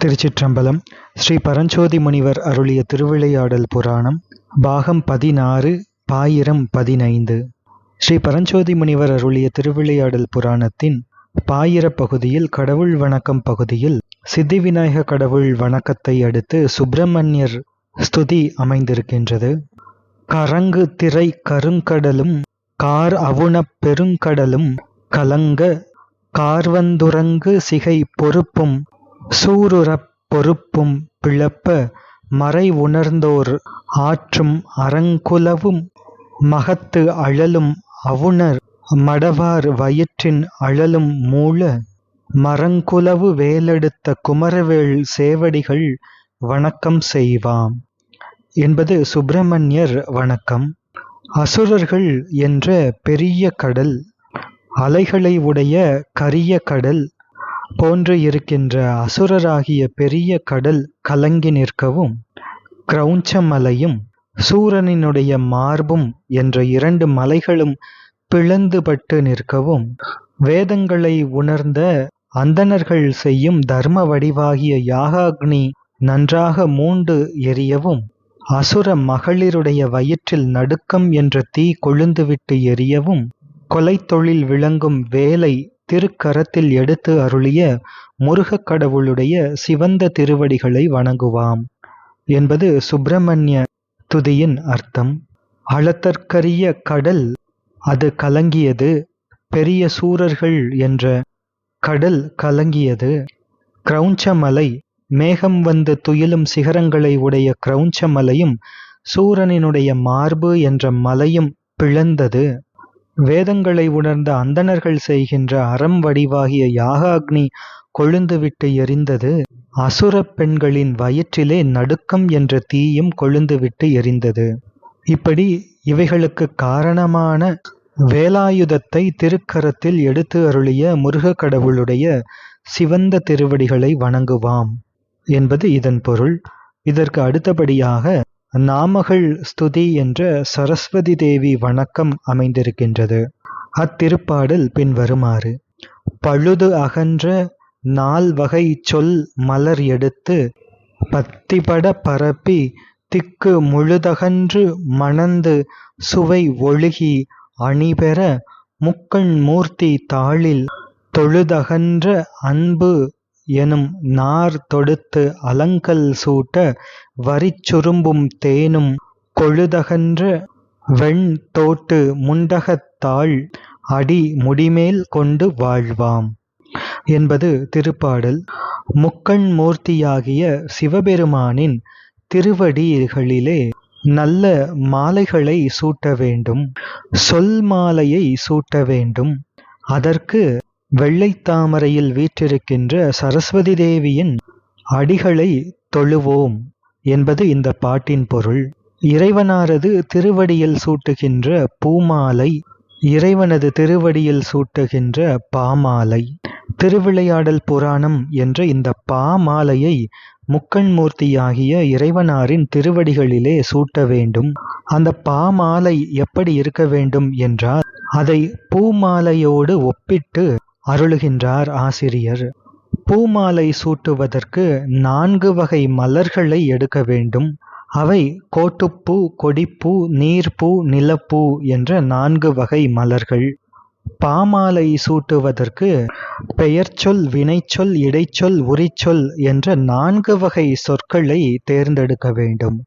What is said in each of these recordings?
திருச்சிற்றம்பலம் ஸ்ரீ பரஞ்சோதி முனிவர் அருளிய திருவிளையாடல் புராணம் பாகம் பதினாறு பாயிரம் பதினைந்து. ஸ்ரீ பரஞ்சோதி முனிவர் அருளிய திருவிளையாடல் புராணத்தின் பாயிர பகுதியில் கடவுள் வணக்கம் பகுதியில் சித்தி விநாயக கடவுள் வணக்கத்தை அடுத்து சுப்பிரமணியர் ஸ்துதி அமைந்திருக்கின்றது. கரங்கு திரை கருங்கடலும் கார் அவுணப் பெருங்கடலும் கலங்க கார்வந்துரங்கு சிகை பொறுப்பும் சூருறப் பொறுப்பும் பிளப்ப மறை உணர்ந்தோர் ஆற்றும் அறங்குலவும் மகத்து அழலும் அவுணர் மடவார் வயிற்றின் அழலும் மூல மரங்குலவு வேலெடுத்த குமரவேள் சேவடிகள் வணக்கம் செய்வாம். என்பது சுப்பிரமணியர் வணக்கம். அசுரர்கள் என்ற பெரிய கடல் அலைகளை உடைய கரிய கடல் போன்று இருக்கின்ற அசுரராகிய பெரிய கடல் கலங்கி நிற்கவும் கிரௌஞ்ச மலையும் சூரனினுடைய மார்பும் என்ற இரண்டு மலைகளும் பிளந்துபட்டு நிற்கவும் வேதங்களை உணர்ந்த அந்தணர்கள் செய்யும் தர்ம வடிவாகிய யாகாக்னி நன்றாக மூண்டு எரியவும் அசுர மகளிருடைய வயிற்றில் நடுக்கம் என்ற தீ கொழுந்துவிட்டு எரியவும் கொலை தொழில் விளங்கும் வேலை திருக்கரத்தில் எடுத்து அருளிய முருகக் கடவுளுடைய சிவந்த திருவடிகளை வணங்குவாம் என்பது சுப்பிரமணிய துதியின் அர்த்தம். அளத்தற்கரிய கடல் அது கலங்கியது பெரிய சூரர்கள் என்ற கடல் கலங்கியது. கிரௌஞ்சமலை மேகம் வந்து துயிலும் சிகரங்களை உடைய கிரௌஞ்சமலையும் சூரனினுடைய மார்பு என்ற மலையும் பிளந்தது. வேதங்களை உணர்ந்த அந்தணர்கள் செய்கின்ற அறம் வடிவாகிய யாகாக்னி கொழுந்துவிட்டு எரிந்தது. அசுர பெண்களின் வயிற்றிலே நடுக்கம் என்ற தீயும் கொழுந்துவிட்டு எரிந்தது. இப்படி இவைகளுக்கு காரணமான வேலாயுதத்தை திருக்கரத்தில் எடுத்து அருளிய முருக கடவுளுடைய சிவந்த திருவடிகளை வணங்குவாம் என்பது இதன் பொருள். இதற்கு அடுத்தபடியாக நாமகள் ஸ்துதி என்ற சரஸ்வதி தேவி வணக்கம் அமைந்திருக்கின்றது. அத்திருப்பாடல் பின்வருமாறு பழுது அகன்ற நால் வகை சொல் மலர் எடுத்து பத்திபட பரப்பி திக்கு முழுதகன்று மணந்து சுவை ஒழுகி அணிபெற முக்கண் மூர்த்தி தாளில் தொழுதகன்ற அன்பு எனும் நார் தொடுத்து அலங்கல் சூட்ட வரிச்சுரும்பும் தேனும் கொழுதகன்ற வெண் தோட்டு முண்டகத்தாள் அடி முடிமேல் கொண்டு வாழ்வாம். என்பது திருப்பாடல். முக்கண் மூர்த்தியாகிய சிவபெருமானின் திருவடிகளிலே நல்ல மாலைகளை சூட்ட வேண்டும் சொல் மாலையை சூட்ட வேண்டும். அதற்கு வெள்ளைத்தாமரையில் வீற்றிருக்கின்ற சரஸ்வதி தேவியின் அடிகளை தொழுவோம் என்பது இந்த பாட்டின் பொருள். இறைவனாரது திருவடியில் சூட்டுகின்ற பூமாலை இறைவனது திருவடியில் சூட்டுகின்ற பாமாலை திருவிளையாடல் புராணம் என்ற இந்த பாமாலையை முக்கண்மூர்த்தியாகிய இறைவனாரின் திருவடிகளிலே சூட்ட வேண்டும். அந்த பாமாலை எப்படி இருக்க வேண்டும் என்றால் அதை பூமாலையோடு ஒப்பிட்டு அருளுகின்றார் ஆசிரியர். பூமாலை சூட்டுவதற்கு நான்கு வகை மலர்களை எடுக்க வேண்டும். அவை கோட்டுப்பூ கொடிப்பூ நீர்ப்பூ நிலப்பூ என்ற நான்கு வகை மலர்கள். பாமாலை சூட்டுவதற்கு பெயர்ச்சொல் வினைச்சொல் இடைச்சொல் உரிச்சொல் என்ற நான்கு வகை சொற்களை தேர்ந்தெடுக்க வேண்டும்.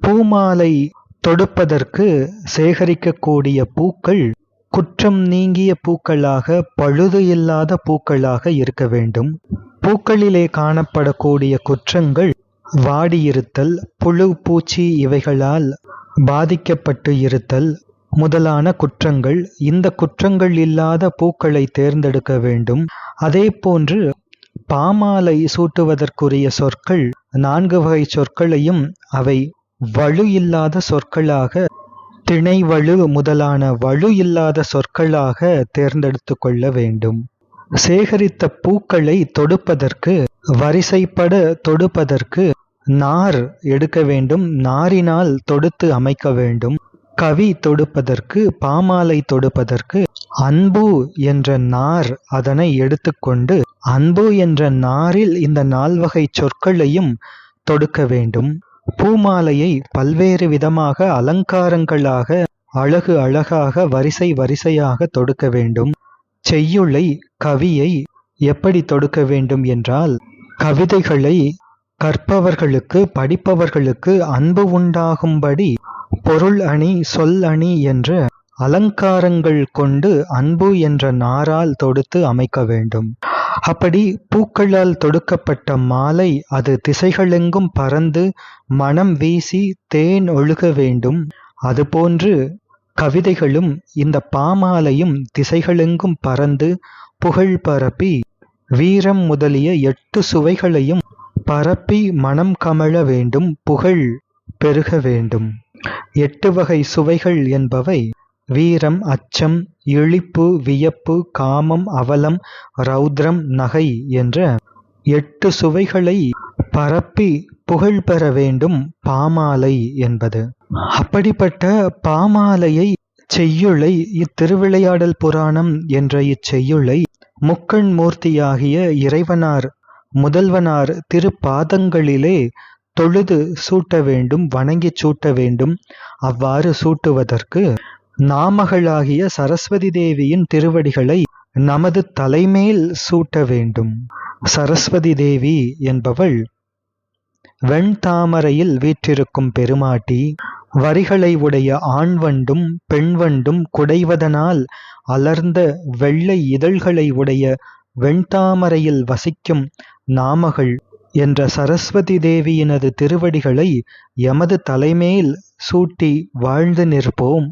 பூமாலை தொடுப்பதற்கு சேகரிக்கக்கூடிய பூக்கள் குற்றம் நீங்கிய பூக்களாக பழுது இல்லாத பூக்களாக இருக்க வேண்டும். பூக்களிலே காணப்படக்கூடிய குற்றங்கள் வாடியிருத்தல் புழு பூச்சி இவைகளால் பாதிக்கப்பட்டு இருத்தல் முதலான குற்றங்கள். இந்த குற்றங்கள் இல்லாத பூக்களை தேர்ந்தெடுக்க வேண்டும். அதே போன்று பாமாலை சூட்டுவதற்குரிய சொற்கள் நான்கு வகை சொற்களையும் அவை வலு இல்லாத சொற்களாக திணைவழு முதலான வலு இல்லாத சொற்களாக தேர்ந்தெடுத்து கொள்ள வேண்டும். சேகரித்த பூக்களை தொடுப்பதற்கு வரிசைப்பட தொடுப்பதற்கு நார் எடுக்க வேண்டும். நாரினால் தொடுத்து அமைக்க வேண்டும். கவி தொடுப்பதற்கு பாமாலை தொடுப்பதற்கு அன்பு என்ற நார் அதனை எடுத்துக்கொண்டு அன்பு என்ற நாரில் இந்த நால்வகை சொற்களையும் தொடுக்க வேண்டும். பூமாலையை பல்வேறு விதமாக அலங்காரங்களாக அழகு அழகாக வரிசை வரிசையாக தொடுக்க வேண்டும். செய்யுளை கவியை எப்படி தொடுக்க வேண்டும் என்றால் கவிதைகளை கற்பவர்களுக்கு படிப்பவர்களுக்கு அன்பு உண்டாகும்படி பொருள் அணி சொல் அணி என்ற அலங்காரங்கள் கொண்டு அன்பு என்ற நாரால் தொடுத்து அமைக்க வேண்டும். அப்படி பூக்களால் தொடுக்கப்பட்ட மாலை அது திசைகளெங்கும் பறந்து மனம் வீசி தேன் ஒழுக வேண்டும். அதுபோன்று கவிதைகளும் இந்த பாமாலையும் திசைகளெங்கும் பறந்து புகழ் பரப்பி வீரம் முதலிய எட்டு சுவைகளையும் பரப்பி மனம் கமழ வேண்டும் புகழ் பெருக வேண்டும். எட்டு வகை சுவைகள் என்பவை வீரம் அச்சம் இழிப்பு வியப்பு காமம் அவலம் ரௌத்ரம் நகை என்ற எட்டு சுவைகளை பரப்பி புகழ் பெற வேண்டும் பாமாலை என்பது. அப்படிப்பட்ட பாமாலையை செய்யுளை இத்திருவிளையாடல் புராணம் என்ற இச்செய்யுளை முக்கண் மூர்த்தியாகிய இறைவனார் முதல்வனார் திருப்பாதங்களிலே தொழுது சூட்ட வேண்டும் வணங்கிச் சூட்ட வேண்டும் அவ்வாறு சூட்டுவதற்கு நாமகளாகிய சரஸ்வதி தேவியின் திருவடிகளை நமது தலைமேல் சூட்ட வேண்டும். சரஸ்வதி தேவி என்பவள் வெண்தாமரையில் வீற்றிருக்கும் பெருமாட்டி வரிகளை உடைய ஆண் வண்டும் பெண் வண்டும் குடைவதனால் அலர்ந்த வெள்ளை இதழ்களை உடைய வெண்தாமரையில் வசிக்கும் நாமகள் என்ற சரஸ்வதி தேவியினது திருவடிகளை எமது தலைமேல் சூட்டி வாழ்ந்து நிற்போம்.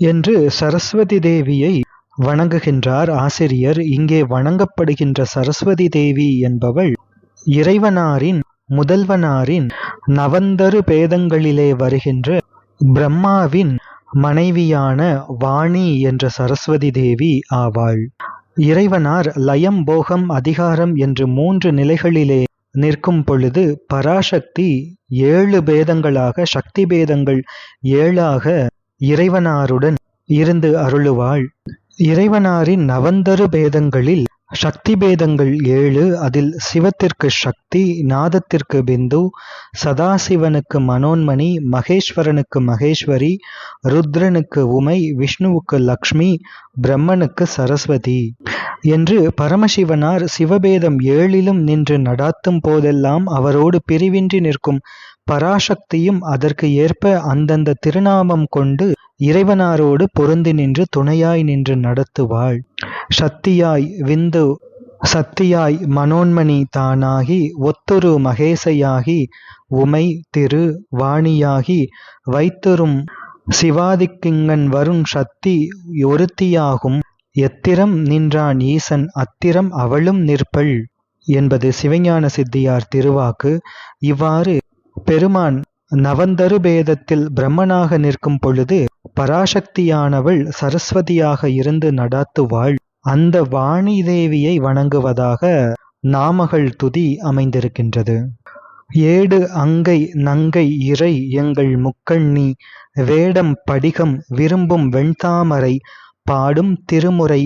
என்று சரஸ்வதி தேவியை வணங்குகின்றார் ஆசிரியர். இங்கே வணங்கப்படுகின்ற சரஸ்வதி தேவி என்பவள் இறைவனாரின் முதல்வனாரின் நவந்தரு பேதங்களிலே வருகின்ற பிரம்மாவின் மனைவியான வாணி என்ற சரஸ்வதி தேவி ஆவாள். இறைவனார் லயம் போகம் அதிகாரம் என்று மூன்று நிலைகளிலே நிற்கும் பொழுது பராசக்தி ஏழு பேதங்களாக சக்தி பேதங்கள் ஏழாக இறைவனாருடன் இருந்து அருளுவாள். இறைவனாரின் நவந்தரு பேதங்களில் சக்தி பேதங்கள் ஏழு அதில் சிவத்திற்கு சக்தி நாதத்திற்கு பிந்து சதாசிவனுக்கு மனோன்மணி மகேஸ்வரனுக்கு மகேஸ்வரி ருத்ரனுக்கு உமை விஷ்ணுவுக்கு லக்ஷ்மி பிரம்மனுக்கு சரஸ்வதி என்று பரமசிவனார் சிவபேதம் ஏழிலும் நின்று நடாத்தும் போதெல்லாம் அவரோடு பிரிவின்றி நிற்கும் பராசக்தியும் அதற்கு ஏற்ப அந்தந்த திருநாமம் கொண்டு இறைவனாரோடு பொருந்தி நின்று துணையாய் நின்று நடத்துவாள். சத்தியாய் விந்து சத்தியாய் மனோன்மணி தானாகி ஒத்துரு மகேசையாகி உமை திரு வாணியாகி வைத்தரும் சிவாதிக்கிங்கன் வருண் சக்தி ஒருத்தியாகும். எத்திரம் நின்றான் ஈசன் அத்திரம் அவளும் நிற்பள் என்பது சிவஞான சித்தியார் திருவாக்கு. இவ்வாறு பெருமான் நவந்தரு பேதத்தில் பிரம்மனாக நிற்கும் பொழுது பராசக்தியானவள் சரஸ்வதியாக இருந்து நடாத்துவாள். அந்த வாணி தேவியை வணங்குவதாக நாமகள் துதி அமைந்திருக்கின்றது. ஏடு அங்கை நங்கை இறை எங்கள் முக்கண்ணி வேடம் படிகம் விரும்பும் வெண்தாமரை பாடும் திருமுறை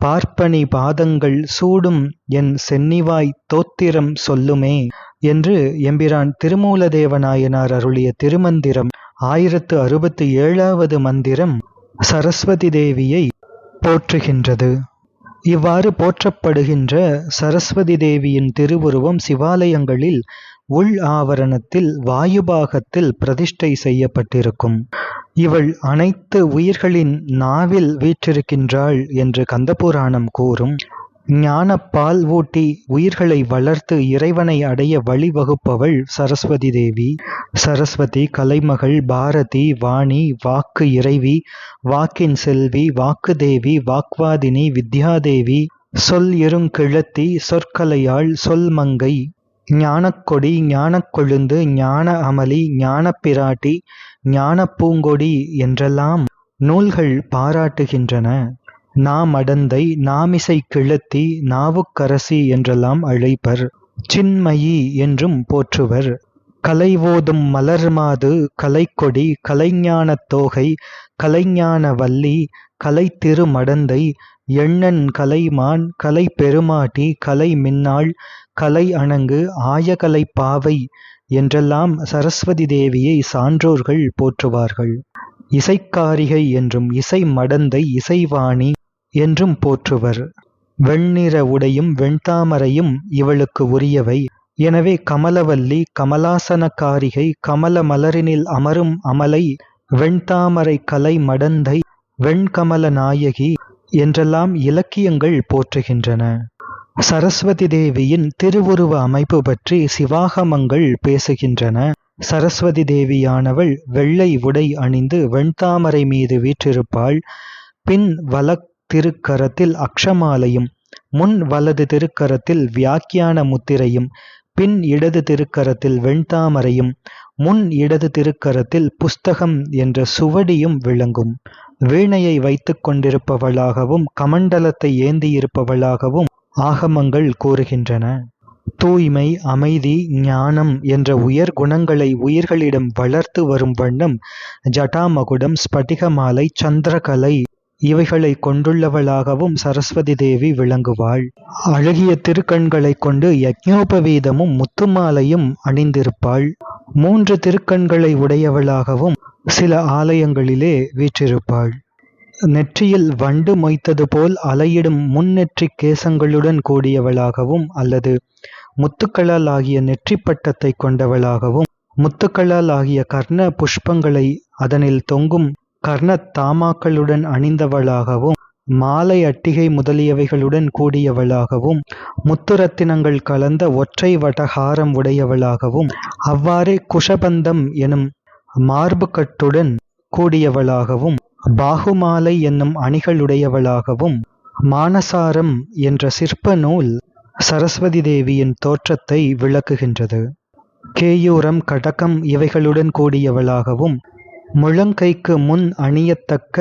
பார்ப்பனி பாதங்கள் சூடும் என் சென்னிவாய் தோத்திரம் சொல்லுமே. என்று எம்பிரான் திருமூலதேவநாயனார் அருளிய திருமந்திரம் ஆயிரத்து அறுபத்தி ஏழாவது மந்திரம் சரஸ்வதி தேவியை போற்றுகின்றது. இவ்வாறு போற்றப்படுகின்ற சரஸ்வதி தேவியின் திருவுருவம் சிவாலயங்களில் உள் ஆவரணத்தில் வாயுபாகத்தில் பிரதிஷ்டை செய்யப்பட்டிருக்கும். இவள் அனைத்து உயிர்களின் நாவில் வீற்றிருக்கின்றாள் என்று கந்தபுராணம் கூறும். ஞானப்பால் ஊட்டி உயிர்களை வளர்த்து இறைவனை அடைய வழிவகுப்பவள் சரஸ்வதி தேவி. சரஸ்வதி கலைமகள் பாரதி வாணி வாக்கு இறைவி வாக்கின் செல்வி வாக்கு தேவி வாக்வாதினி வித்யாதேவி சொல் இருங்கிழத்தி சொற்கலையாள் சொல்மங்கை ஞானக்கொடி ஞானக்கொழுந்து ஞான அமளி ஞானப்பிராட்டி ஞானப்பூங்கொடி என்றெல்லாம் நூல்கள் பாராட்டுகின்றன. நாமடந்தை நாமிசை கிழத்தி நாவுக்கரசி என்றெல்லாம் அழைப்பர். சின்மயி என்றும் போற்றுவர். கலைவோதும் மலர்மாது கலைக்கொடி கலைஞானத் தோகை கலைஞான வள்ளி கலைத்திரு மடந்தை எண்ணன் கலைமான் கலை பெருமாட்டி கலை மின்னாள் கலை அணங்கு ஆயகலை பாவை என்றெல்லாம் சரஸ்வதி தேவியை சான்றோர்கள் போற்றுவார்கள். இசைக்காரிகை என்றும் இசை மடந்தை இசைவாணி என்றும் போற்றுவர். வெண்ணிற உடையும் வெண்தாமரையும் இவளுக்கு உரியவை. எனவே கமலவல்லி கமலாசனக்காரிகை கமல மலரினில் அமரும் அமலை வெண்தாமரை கலை மடந்தை வெண்கமல நாயகி என்றெல்லாம் இலக்கியங்கள் போற்றுகின்றன. சரஸ்வதி தேவியின் திருவுருவ அமைப்பு பற்றி சிவாகமங்கள் பேசுகின்றன. சரஸ்வதி தேவியானவள் வெள்ளை உடை அணிந்து வெண்தாமரை மீது வீற்றிருப்பாள். பின் வலக் திருக்கரத்தில் அக்ஷமாலையும் முன் வலது திருக்கரத்தில் வியாக்கியான முத்திரையும் பின் இடது திருக்கரத்தில் வெண்தாமரையும் முன் இடது திருக்கரத்தில் புஸ்தகம் என்ற சுவடியும் விளங்கும். வீணையை வைத்துக் கொண்டிருப்பவளாகவும் கமண்டலத்தை ஏந்தியிருப்பவளாகவும் ஆகமங்கள் கூறுகின்றன. தூய்மை அமைதி ஞானம் என்ற உயர் குணங்களை உயிர்களிடம் வளர்த்து வரும் வண்ணம் ஜட்டாமகுடம் ஸ்படிகமாலை சந்திரகலை இவைகளை கொண்டுள்ளவளாகவும் சரஸ்வதி தேவி விளங்குவாள். அழகிய திருக்கண்களைக் கொண்டு யக்ஞோபவீதமும் முத்துமாலையும் அணிந்திருப்பாள். மூன்று திருக்கண்களை உடையவளாகவும் சில ஆலயங்களிலே வீற்றிருப்பாள். நெற்றியில் வண்டு மொய்த்தது போல் அலையிடும் முன்னெற்றி கேசங்களுடன் கூடியவளாகவும் அல்லது முத்துக்களால் ஆகிய நெற்றி பட்டத்தை கொண்டவளாகவும் முத்துக்களால் ஆகிய கர்ண புஷ்பங்களை அதனில் தொங்கும் கர்ணத்தாமாக்களுடன் அணிந்தவளாகவும் மாலை அட்டிகை முதலியவைகளுடன் கூடியவளாகவும் முத்துரத்தினங்கள் கலந்த ஒற்றை வடகாரம் உடையவளாகவும் அவ்வாறே குஷபந்தம் எனும் மார்புக்கட்டுடன் கூடியவளாகவும் பாகுமாலை என்னும் அணிகளுடையவளாகவும் மானசாரம் என்ற சிற்ப நூல் சரஸ்வதி தேவியின் தோற்றத்தை விளக்குகின்றது. கேயூரம் கடகம் இவைகளுடன் கூடியவளாகவும் முழங்கைக்கு முன் அணியத்தக்க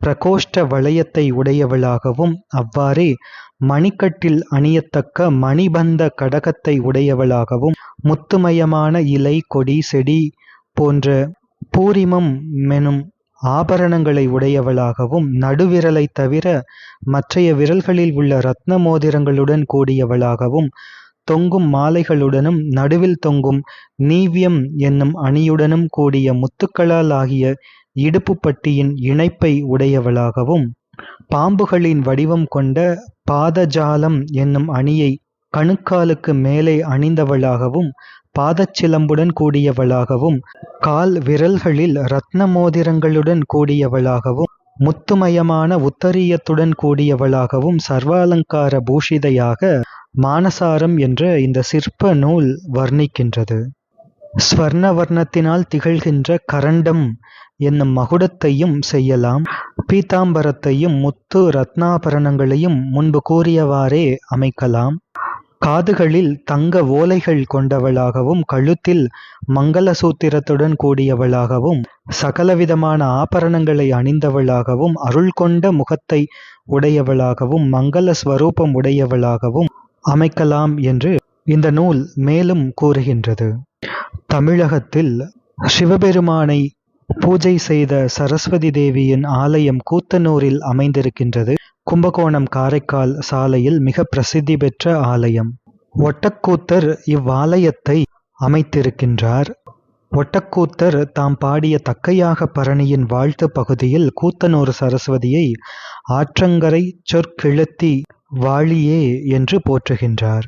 பிரகோஷ்ட வளையத்தை உடையவளாகவும் அவ்வாறே மணிக்கட்டில் அணியத்தக்க மணிபந்த கடகத்தை உடையவளாகவும் முத்துமயமான இலை கொடி செடி போன்ற பூரிமம் மெனும் ஆபரணங்களை உடையவளாகவும் நடுவிரலை தவிர மற்றைய விரல்களில் உள்ள ரத்ன மோதிரங்களுடன் கூடியவளாகவும் தொங்கும் மாலைகளுடனும் நடுவில் தொங்கும் நீவியம் என்னும் அணியுடனும் கூடிய முத்துக்களால் ஆகிய இடுப்பு பட்டியின் இணைப்பை உடையவளாகவும் பாம்புகளின் வடிவம் கொண்ட பாதஜாலம் என்னும் அணியை கணுக்காலுக்கு மேலே அணிந்தவளாகவும் பாதச்சிலம்புடன் கூடியவளாகவும் கால் விரல்களில் ரத்ன மோதிரங்களுடன் கூடியவளாகவும் முத்துமயமான உத்தரியத்துடன் கூடியவளாகவும் சர்வாலங்கார பூஷிதையாக மானசாரம் என்ற இந்த சிற்ப நூல் வர்ணிக்கின்றது. ஸ்வர்ண வர்ணத்தினால் திகழ்கின்ற கரண்டம் என்னும் மகுடத்தையும் செய்யலாம். பீதாம்பரத்தையும் முத்து ரத்னாபரணங்களையும் முன்பு கூறியவாறே அமைக்கலாம். காதுகளில் தங்க ஓலைகள் கொண்டவளாகவும் கழுத்தில் மங்கள சூத்திரத்துடன் கூடியவளாகவும் சகலவிதமான ஆபரணங்களை அணிந்தவளாகவும் அருள் கொண்ட முகத்தை உடையவளாகவும் மங்கள ஸ்வரூபம் உடையவளாகவும் அமைக்கலாம் என்று இந்த நூல் மேலும் கூறுகின்றது. தமிழகத்தில் சிவபெருமானை பூஜை செய்த சரஸ்வதி தேவியின் ஆலயம் கூத்தனூரில் அமைந்திருக்கின்றது. கும்பகோணம் காரைக்கால் சாலையில் மிக பிரசித்தி பெற்ற ஆலயம். ஒட்டக்கூத்தர் இவ்வாலயத்தை அமைத்திருக்கின்றார். ஒட்டக்கூத்தர் தாம் பாடிய தக்கையாக பரணியின் வாழ்த்து பகுதியில் கூத்தனூர் சரஸ்வதியை ஆற்றங்கரை சொற்கிழத்தி வாழியே என்று போற்றுகின்றார்.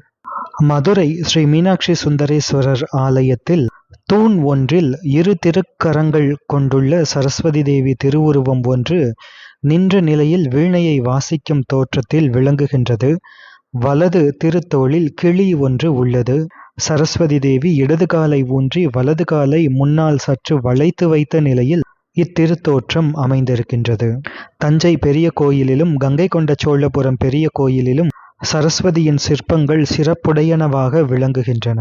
மதுரை ஸ்ரீ மீனாட்சி சுந்தரேஸ்வரர் ஆலயத்தில் தூண் ஒன்றில் இரு திருக்கரங்கள் கொண்டுள்ள சரஸ்வதி தேவி திருவுருவம் ஒன்று நின்ற நிலையில் வீணையை வாசிக்கும் தோற்றத்தில் விளங்குகின்றது. வலது திருத்தோளில் கிளி ஒன்று உள்ளது. சரஸ்வதி தேவி இடது காலை ஊன்றி வலது காலை முன்னால் சற்று வளைத்து வைத்த நிலையில் இத்திருத்தோற்றம் அமைந்திருக்கின்றது. தஞ்சை பெரிய கோயிலிலும் கங்கை கொண்ட சோழபுரம் பெரிய கோயிலிலும் சரஸ்வதியின் சிற்பங்கள் சிறப்புடையனவாக விளங்குகின்றன.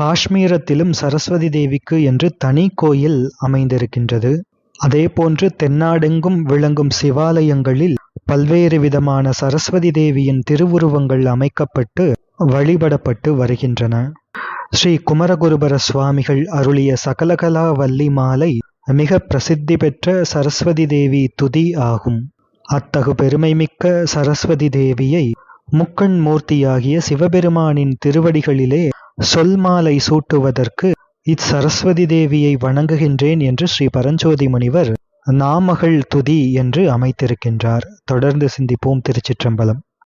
காஷ்மீரத்திலும் சரஸ்வதி தேவிக்கு என்று தனி கோயில் அமைந்திருக்கின்றது. அதேபோன்று தென்னாடெங்கும் விளங்கும் சிவாலயங்களில் பல்வேறு விதமான சரஸ்வதி தேவியின் திருவுருவங்கள் அமைக்கப்பட்டு வழிபடப்பட்டு வருகின்றன. ஸ்ரீ குமரகுருபர சுவாமிகள் அருளிய சகலகலா வள்ளி மாலை மிக பிரசித்தி பெற்ற சரஸ்வதி தேவி துதி ஆகும். அத்தகு பெருமைமிக்க சரஸ்வதி தேவியை முக்கண் மூர்த்தியாகிய சிவபெருமானின் திருவடிகளிலே சொல்மாலை சூட்டுவதற்கு இச்சரஸ்வதி தேவியை வணங்குகின்றேன் என்று ஸ்ரீ பரஞ்சோதி முனிவர் நாமகள் துதி என்று அமைத்திருக்கின்றார். தொடர்ந்து சிந்திப்போம் திருச்சிற்றம்பலம்.